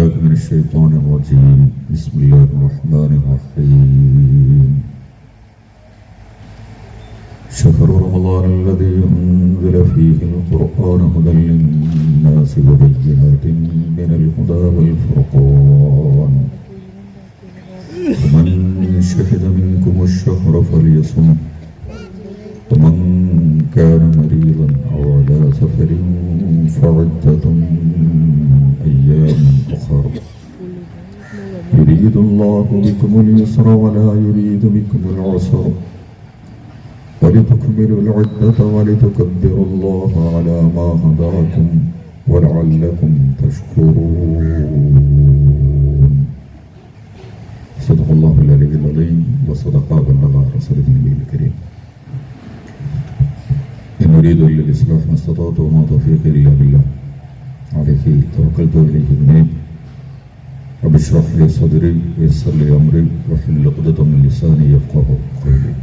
بالله من الشيطان الرجيم. بسم الله الرحمن الرحيم. شهر رمضان الذي أنزل فيه القرآن هدى للناس وبينات من الهدى والفرقان. ومن شهد منكم الشهر فليصم. ومن كان مريضا بكم اليسر ولا يريد بكم العسر. ولتكملوا العدة ولتكبروا الله على ما هداكم ولعلكم تشكرون. صدق الله العلي العظيم وصدق بلغ رسوله النبي الكريم. إن أريد إلا الإصلاح ما استطعت وما توفيقي إلا بالله. عليه توكلت إليه اشرح لي صدري ويسر لي أمري واحلل عقدة من لساني يفقه قولي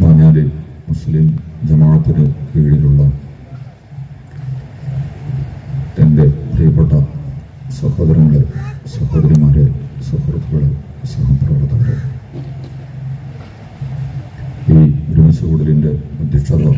മാഞ്ഞാലി മുസ്ലിം ജമാഅത്തിന് കീഴിലുള്ള എൻ്റെ പ്രിയപ്പെട്ട സഹോദരങ്ങളെ സഹോദരിമാരെ സുഹൃത്തുക്കളെ സഹപ്രവർത്തകരെ ഈ ഒരുമിച്ച് കൂടലിൻ്റെ でその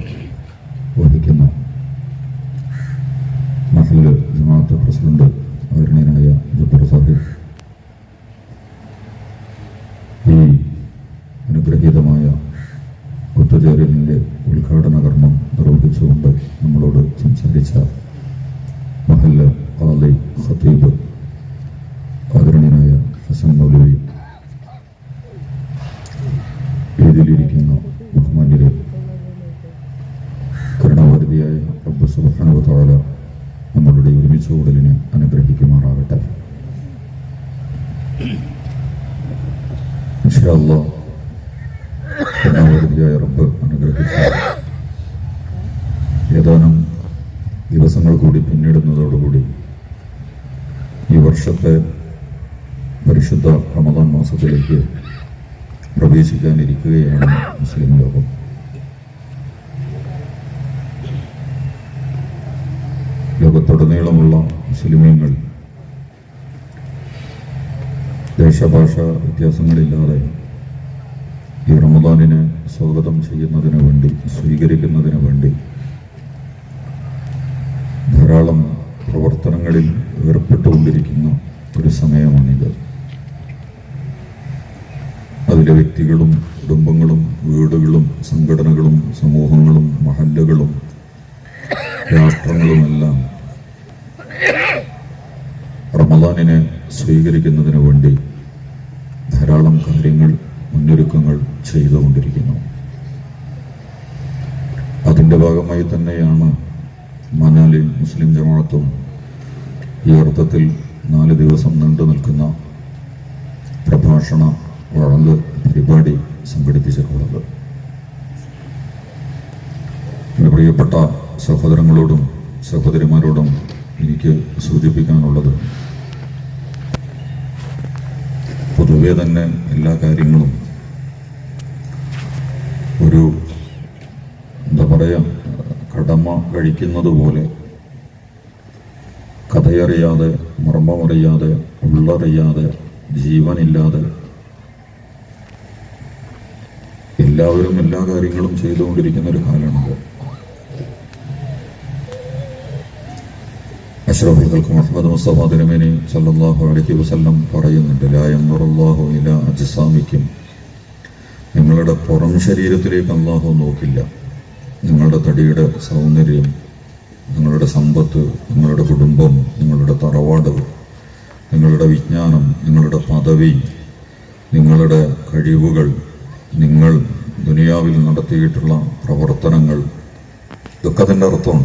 ഒരുമിച്ച് അനുഗ്രഹിക്കുമാറാകട്ടെ. റബ്ബ് ഏതാനും ദിവസങ്ങൾ കൂടി പിന്നിടുന്നതോടുകൂടി ഈ വർഷത്തെ പരിശുദ്ധ റമദാൻ മാസത്തിലേക്ക് പ്രവേശിക്കാനിരിക്കുകയാണ് മുസ്ലിം ലോകം. ലോകത്തുടനീളമുള്ള മുസ്ലിമീങ്ങൾ. ദേശഭാഷ വ്യത്യാസങ്ങളില്ലാതെ ഈ റമദാനിനെ സ്വാഗതം ചെയ്യുന്നതിന് വേണ്ടി സ്വീകരിക്കുന്നതിന് വേണ്ടി ധാരാളം പ്രവർത്തനങ്ങളിൽ ഏർപ്പെട്ടുകൊണ്ടിരിക്കുന്ന ഒരു സമയമാണിത്. അതിലെ വ്യക്തികളും കുടുംബങ്ങളും വീടുകളും സംഘടനകളും സമൂഹങ്ങളും മഹല്ലകളും രാഷ്ട്രങ്ങളുമെല്ലാം റമദാനിനെ സ്വീകരിക്കുന്നതിന് വേണ്ടി ധാരാളം കാര്യങ്ങൾ മുന്നൊരുക്കങ്ങൾ ചെയ്തുകൊണ്ടിരിക്കുന്നു. അതിന്റെ ഭാഗമായി തന്നെയാണ് മനാലി മുസ്ലിം ജമാഅത്തും ഈ അർത്ഥത്തിൽ നാല് ദിവസം നീണ്ടു നിൽക്കുന്ന പ്രഭാഷണ വഴങ്ങ് പരിപാടി സംഘടിപ്പിച്ചിട്ടുള്ളത്. എന്റെ പ്രിയപ്പെട്ട സഹോദരങ്ങളോടും സഹോദരിമാരോടും എനിക്ക് സൂചിപ്പിക്കാനുള്ളത് പൊതുവെ തന്നെ എല്ലാ കാര്യങ്ങളും ഒരു എന്താ പറയാ കടമ കഴിക്കുന്നത് പോലെ കഥയറിയാതെ മർമ്മമറിയാതെ ഉള്ളറിയാതെ ജീവനില്ലാതെ എല്ലാവരും എല്ലാ കാര്യങ്ങളും ചെയ്തുകൊണ്ടിരിക്കുന്ന ഒരു കാലമാണിത്. അഷ്റഫുൽ മുഹമ്മദ് മുസ്തഫ സല്ലല്ലാഹു അലൈഹി വസല്ലം പറയുന്നുണ്ട് ലാ ഇലാ അജ്സാമിക്കും. നിങ്ങളുടെ പുറം ശരീരത്തിലേക്ക് അള്ളാഹു നോക്കില്ല. നിങ്ങളുടെ തടിയുടെ സൗന്ദര്യം നിങ്ങളുടെ സമ്പത്ത് നിങ്ങളുടെ കുടുംബം നിങ്ങളുടെ തറവാട് നിങ്ങളുടെ വിജ്ഞാനം നിങ്ങളുടെ പദവി നിങ്ങളുടെ കഴിവുകൾ നിങ്ങൾ ദുനിയാവിൽ നടത്തിയിട്ടുള്ള പ്രവർത്തനങ്ങൾ ഇതൊക്കെ അതിന്റെ അർത്ഥമുണ്ട്